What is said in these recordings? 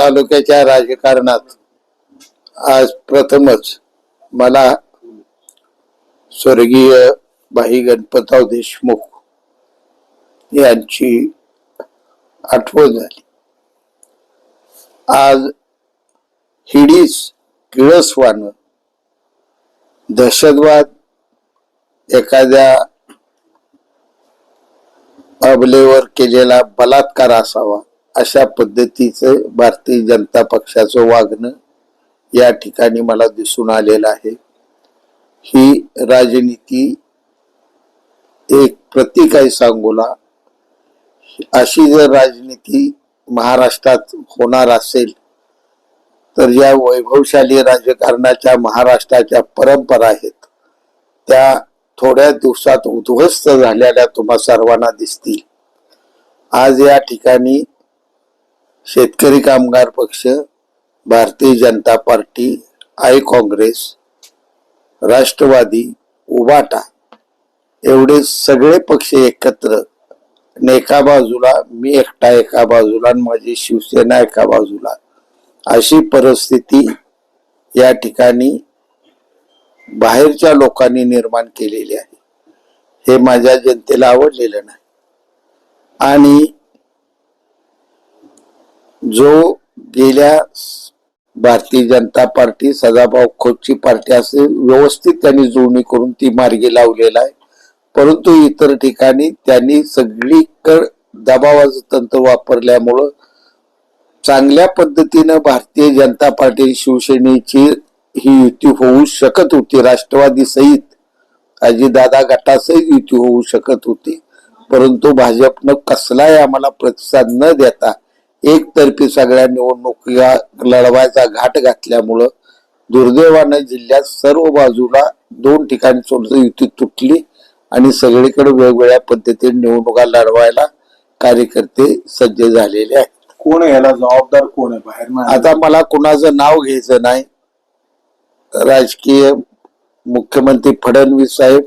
तालुक्याच्या राजकारणात आज प्रथमच मला स्वर्गीय भाई गणपतराव देशमुख यांची आठवण झाली. आज हिडीस किळसवान दहशतवाद एखाद्या अबलेवर केलेला बलात्कार असावा. अशा पद्धतीचं भारतीय जनता पक्षाचं वागणं या ठिकाणी मला दिसून आलेलं आहे. ही राजनीती एक प्रतीक आहे सांगोला. अशी जर राजनीती महाराष्ट्रात होणार असेल तर या वैभवशाली राजकारणाच्या महाराष्ट्राच्या परंपरा आहेत. त्या थोड्या दिवसात उद्ध्वस्त झालेल्या तुम्हा सर्वांना दिसतील. आज या ठिकाणी Shetkari Kamgar Paksha Bharatiya Janata Party I Congress Rashtrawadi Ubatha एवढे सगळे पक्ष एकत्र. आणि एका बाजूला मी एकटा एका बाजूला आणि माझी शिवसेना एका बाजूला. अशी परिस्थिती या ठिकाणी बाहेरच्या लोकांनी निर्माण केलेली आहे. हे माझ्या जनतेला आवडलेलं नाही. आणि जो गेल्या भारतीय जनता पार्टी सदाभाऊ खोतची पार्टी असे व्यवस्थित त्यांनी जुळणी करून ती मार्गी लावलेला आहे. परंतु इतर ठिकाणी त्यांनी सगळीकड दबावाचं तंत्र वापरल्यामुळं चांगल्या पद्धतीनं भारतीय जनता पार्टी शिवसेनेची ही युती होऊ शकत होती. राष्ट्रवादी सहित अजितदादा गटासहित युती होऊ शकत होती. परंतु भाजपनं कसलाही आम्हाला प्रतिसाद न देता एकतर्फी सगळ्या निवडणुका लढवायचा घाट घातल्यामुळं दुर्दैवानं जिल्ह्यात सर्व बाजूला दोन ठिकाणी थोडस युती तुटली आणि सगळीकडे वेगवेगळ्या पद्धतीने निवडणुका लढवायला कार्यकर्ते सज्ज झालेले आहेत. कोण याला जबाबदार कोण आहे? बाहेर आता मला कुणाचं नाव घ्यायचं नाही. राजकीय मुख्यमंत्री फडणवीस साहेब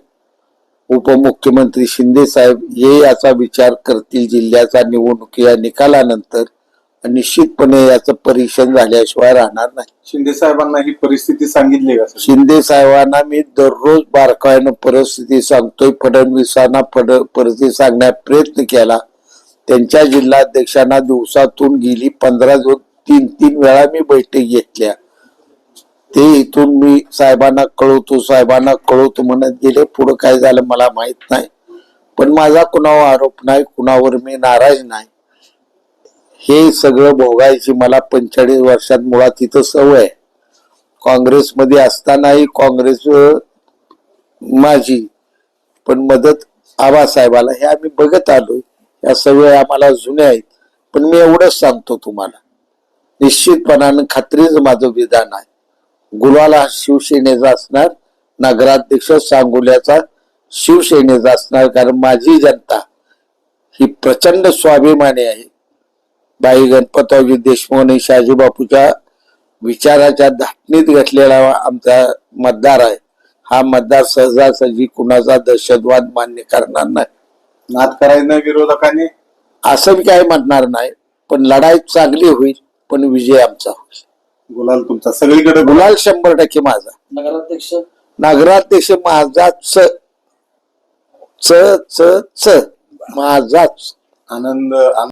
उपमुख्यमंत्री शिंदे साहेब हे याचा विचार करतील जिल्ह्याचा निवडणुकीच्या निकालानंतर. आणि निश्चितपणे याचं परीक्षण झाल्याशिवाय राहणार नाही. शिंदे साहेबांना ही परिस्थिती सांगितली का सर? शिंदे साहेबांना मी दररोज बारकाईनं परिस्थिती सांगतोय फडणवीसांना फड परिस्थिती सांगण्याचा प्रयत्न केला. त्यांच्या जिल्हाध्यक्षांना दिवसातून गेली पंधरा दिवस तीन तीन वेळा मी बैठक घेतल्या. ते इथून मी साहेबांना कळवतो साहेबांना कळवतो म्हणत गेले पुढं काय झालं मला माहीत नाही. पण माझा कुणावर आरोप नाही कुणावर मी नाराज नाही. हे सगळं भोगायची मला पंचेचाळीस वर्षात मुळात तिथं सवय आहे. काँग्रेसमध्ये असतानाही काँग्रेस माझी पण मदत आबासाहेबाला हे आम्ही बघत आलो या सवय आम्हाला जुन्या आहेत. पण मी एवढंच सांगतो तुम्हाला. निश्चितपणानं खात्रीच माझं विधान आहे. गुलाला शिवसेनेचा असणार नगराध्यक्ष सांगोल्याचा शिवसेनेचा असणार कारण माझी जनता ही प्रचंड स्वाभिमानी आहे. बाई गणपतरावजी देशमुख आणि शहाजी बापूच्या विचाराच्या धाटणीत घातलेला आमचा मतदार आहे. हा मतदार सहजासहजी कुणाचा दहशतवाद मान्य करणार नाही. नाद करायचं नाही विरोधकांनी? असं मी काही म्हणणार नाही पण लढाई चांगली होईल पण विजय आमचा होईल. गुलाल तुमचा सगळीकडे गुलाल. गुलाल शंभर टक्के माझा. नगराध्यक्ष? नगराध्यक्ष माझाच च च च माझाच. आनंद.